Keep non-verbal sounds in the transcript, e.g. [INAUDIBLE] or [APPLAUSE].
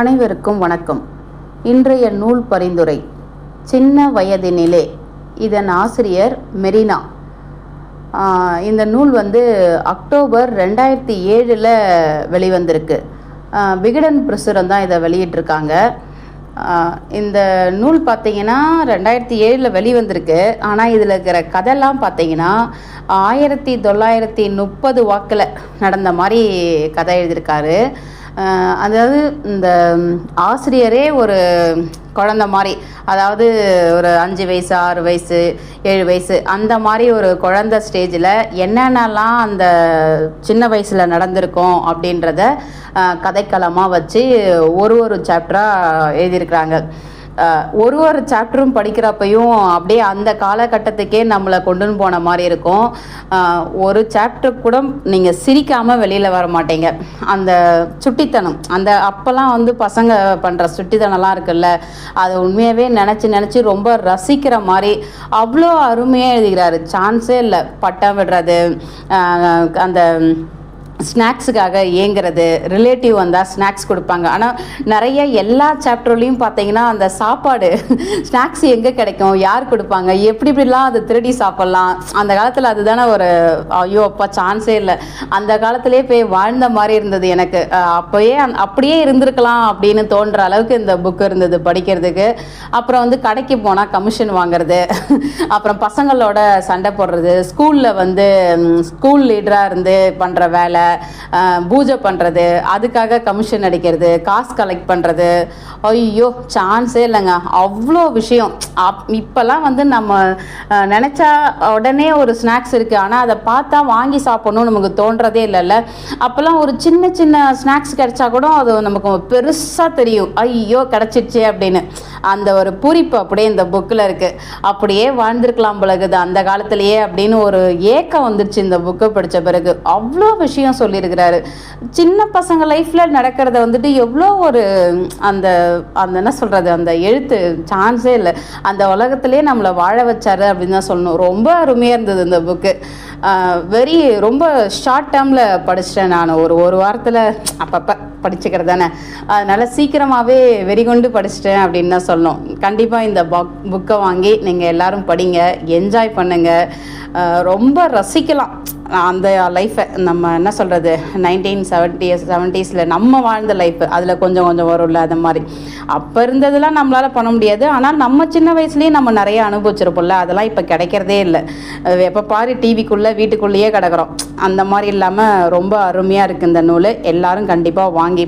அனைவருக்கும் வணக்கம். இன்றைய நூல் பரிந்துரை சின்ன வயதினிலே இதன் ஆசிரியர் மெரினா. இந்த நூல் வந்து அக்டோபர் ரெண்டாயிரத்தி ஏழில் வெளிவந்திருக்கு. விகடன் பிரசுரம் தான் இதை வெளியிட்டிருக்காங்க. இந்த நூல் பார்த்தீங்கன்னா ரெண்டாயிரத்தி ஏழில் வெளிவந்திருக்கு. ஆனால் இதில் இருக்கிற கதைலாம் பார்த்தீங்கன்னா ஆயிரத்தி தொள்ளாயிரத்தி முப்பது வாக்கில் நடந்த மாதிரி கதை எழுதியிருக்காரு. அதாவது இந்த ஆசிரியரே ஒரு குழந்த மாதிரி. அதாவது ஒரு அஞ்சு வயசு ஆறு வயசு ஏழு வயசு அந்த மாதிரி ஒரு குழந்த ஸ்டேஜில் என்னென்னலாம் அந்த சின்ன வயசில் நடந்திருக்கும் அப்படின்றத கதைக்களமாக வச்சு ஒரு ஒரு சாப்டராக எழுதியிருக்கிறாங்க. ஒரு ஒரு சாப்டரும் படிக்கிறப்பையும் அப்படியே அந்த காலகட்டத்துக்கே நம்மளை கொண்டுன்னு போன மாதிரி இருக்கும். ஒரு சாப்டர் கூட நீங்கள் சிரிக்காமல் வெளியில் வர மாட்டீங்க. அந்த சுட்டித்தனம் அந்த அப்போல்லாம் வந்து பசங்க பண்ணுற சுட்டித்தனம்லாம் இருக்குல்ல அதை உண்மையாகவே நினச்சி நினச்சி ரொம்ப ரசிக்கிற மாதிரி அவ்வளோ அருமையாக எழுதுகிறாரு. சான்ஸே இல்லை. பட்டம் விடுறது அந்த ஸ்நாக்ஸுக்காக ஏங்குறது ரிலேட்டிவ் வந்தால் ஸ்நாக்ஸ் கொடுப்பாங்க. ஆனால் நிறைய எல்லா சாப்டர்லேயும் பார்த்தீங்கன்னா அந்த சாப்பாடு [LAUGHS] ஸ்நாக்ஸ் எங்கே கிடைக்கும் யார் கொடுப்பாங்க எப்படி இப்படிலாம் அது திருடி சாப்பிட்லாம். அந்த காலத்தில் அதுதானே ஒரு ஐயோ அப்பா சான்ஸே இல்லை. அந்த காலத்திலே போய் வாழ்ந்த மாதிரி இருந்தது எனக்கு. அப்போயே அப்படியே இருந்திருக்கலாம் அப்படின்னு தோன்ற அளவுக்கு இந்த புக்கு இருந்தது படிக்கிறதுக்கு. அப்புறம் வந்து கடைக்கு போனால் கமிஷன் வாங்குறது. [LAUGHS] அப்புறம் பசங்களோட சண்டை போடுறது. ஸ்கூலில் வந்து ஸ்கூல் லீடராக இருந்து பண்ணுற வேலை. பூஜை பண்ணுறது அதுக்காக கமிஷன் அடிக்கிறது காசு கலெக்ட் பண்ணுறது ஐயோ சான்ஸே இல்லைங்க. அவ்வளோ விஷயம். அப் இப்போல்லாம் வந்து நம்ம நினச்சா உடனே ஒரு ஸ்நாக்ஸ் இருக்குது ஆனால் அதை பார்த்தா வாங்கி சாப்பிடணும்னு நமக்கு தோன்றதே இல்லைல்ல. அப்போல்லாம் ஒரு சின்ன சின்ன ஸ்நாக்ஸ் கிடைச்சா கூட அது நமக்கு பெருசாக தெரியும். ஐயோ கிடச்சிடுச்சே அப்படின்னு. அந்த ஒரு பூரிப்பு அப்படியே இந்த புக்கில் இருக்குது அப்படியே வாழ்ந்திருக்கலாம் பிறகுது அந்த காலத்திலேயே அப்படின்னு ஒரு ஏக்கம் வந்துருச்சு இந்த புக்கை படித்த பிறகு. அவ்வளோ விஷயம் சொல்லியிருக்கிறாரு. சின்ன பசங்க லைஃப்பில் நடக்கிறத வந்துட்டு எவ்வளோ ஒரு அந்த அந்த என்ன சொல்கிறது அந்த எழுத்து சான்ஸே இல்லை. அந்த உலகத்திலே நம்மளை வாழ வச்சாரு அப்படின்னு தான் சொல்லணும். ரொம்ப அருமையாக இருந்தது இந்த புக்கு வெரி ரொம்ப ஷார்ட் டேர்மில் படிச்சிட்டேன் நான். ஒரு ஒரு வாரத்தில் அப்பப்போ படிச்சுக்கிறது தானே. அதனால் சீக்கிரமாகவே வெறிகொண்டு படிச்சிட்டேன் அப்படின்னு தான் சொல்லணும். கண்டிப்பாக இந்த பக் புக்கை வாங்கி நீங்கள் எல்லோரும் படிங்க என்ஜாய் பண்ணுங்கள் ரொம்ப ரசிக்கலாம். அந்த லைஃப்பை நம்ம என்ன சொல்கிறது நைன்டீன் செவன்ட்டி செவன்ட்டீஸில் நம்ம வாழ்ந்த லைஃப் அதில் கொஞ்சம் கொஞ்சம் வரும்ல அந்த மாதிரி. அப்போ இருந்ததெல்லாம் நம்மளால் பண்ண முடியாது. ஆனால் நம்ம சின்ன வயசுலேயே நம்ம நிறைய அனுபவிச்சிருப்போம்ல அதெல்லாம் இப்போ கிடைக்கிறதே இல்லை. எப்போ பாரு டிவிக்குள்ளே வீட்டுக்குள்ளேயே கிடக்கிறோம். அந்த மாதிரி இல்லாமல் ரொம்ப அருமையாக இருக்குது இந்த நூல். எல்லாரும் கண்டிப்பாக வாங்கி